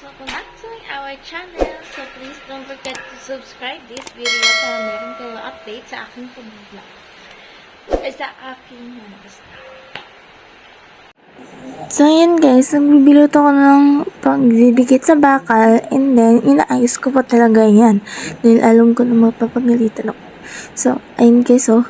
welcome back to our channel. So please don't forget to subscribe this video para meron kayo update sa aking pag-vlog. Sa aking ano basta. So, ayan guys, nagbibilot ako ng pagdidikit sa bakal and then inaayos ko pa talaga yan dahil alam ko na mapapagalitan ako. So, ayun guys, oh.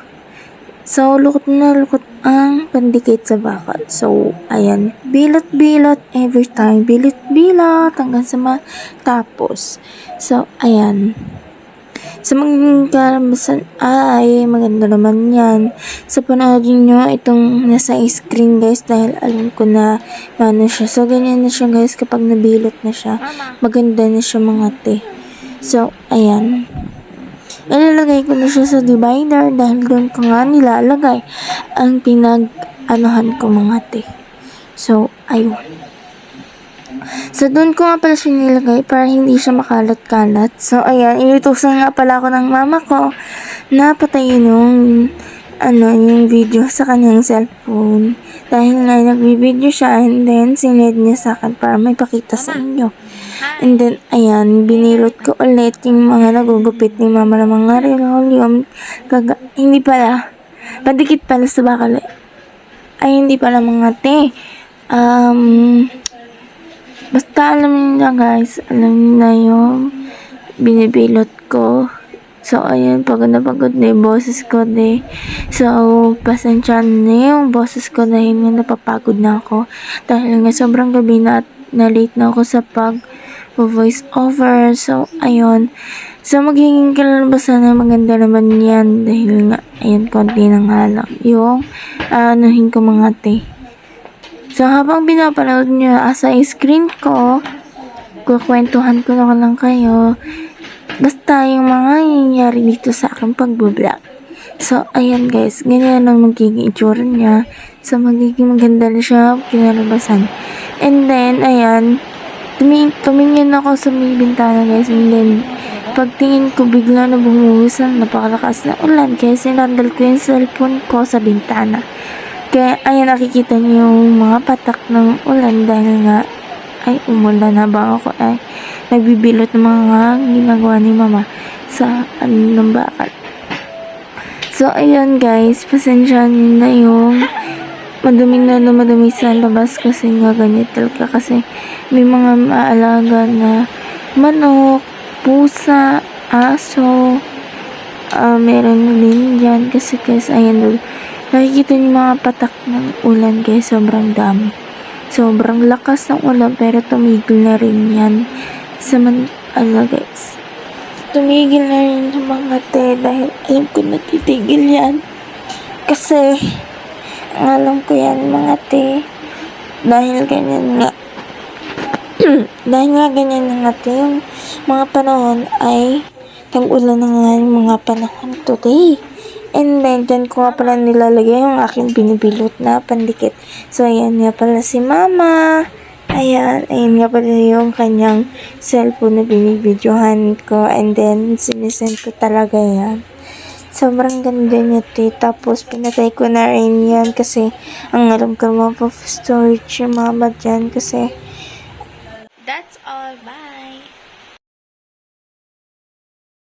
So, lukot na lukot ang pandikit sa bakal. So, ayan, bilot-bilot every time. Bilot-bilot hanggang sa matapos. So, ayan. Sa mga karamasan ay maganda naman yan. Sa panoodin nyo itong nasa screen guys dahil alam ko na paano siya. So ganyan na siya guys kapag nabilot na siya. Maganda na siya mga te. So ayan. Ilalagay ko na siya sa divider dahil doon ko nga nilalagay ang pinag-anuhan ko mga te. So ayun. So, doon ko nga pala siya nilagay para hindi siya makalat-kalat. So, ayan, inutusan nga pala ako ng mama ko na patayin yung, ano, yung video sa kanyang cellphone. Dahil nga nagbibideo siya and then sined niya sa akin para may pakita sa inyo. And then, ayan, binilot ko ulit yung mga nagugupit ni mama ng mga linoleum. Kaga, hindi pala, padikit pala sa bakal. Ay, hindi pala mga te. Um, Basta alam niyo na guys, alam niyo na yung binibilot ko. So, ayun, pagod na pagod na yung boses ko de. So, pasensya na yung boses ko dahil nga napapagod na ako. Dahil nga sobrang gabi na at na late na ako sa pag voice over. So, ayun. So, magiging kalalabasan na maganda naman yan dahil nga, ayun, konti nga lang yung anuhin ko mga te. So, habang pinapanood nyo sa screen ko, kukwentuhan ko na lang kayo. Basta yung mga nangyayari dito sa aking pag-vlog. So, ayan guys, ganyan ang magiging itsura niya. So, magiging maganda na siya kinalabasan. And then, ayan, tumi tumingin ako sa may bintana guys. And then, pagtingin ko bigla na bumuhusan, napakalakas na ulan. Kaya sinandal ko yung cellphone ko sa bintana. Kaya, ayan, nakikita niyo yung mga patak ng ulan dahil nga, ay, umulan habang ako ay nagbibilot ng mga ginagawa ni mama sa ano ng bakal. So, ayan guys, pasensya na yung madumi na na madumi sa labas kasi nga ganyan talaga kasi may mga maalaga na manok, pusa, aso, ah meron din dyan kasi guys, ayan. Nakikita niyo mga patak ng ulan guys, sobrang dami. Sobrang lakas ng ulan pero tumigil na rin yan sa man, ano guys. Tumigil na rin yung mga te dahil alam ko na titigil yan. Kasi, alam ko yan mga te, dahil ganyan nga, dahil nga ganyan na nga te, yung mga panahon ay tag-ulan na nga yung mga panahon today. And then, dyan ko nga pala nilalagay yung aking binibilot na pandikit. So, ayan nga pala si mama. Ayan, ayan nga pala yung kanyang cellphone na binibidyohan ko. And then, sinisend ko talaga yan. Sobrang ganda niya, te. Tapos, pinatay ko na rin yan kasi ang alam ko mga storage yung mama dyan kasi that's all. Bye!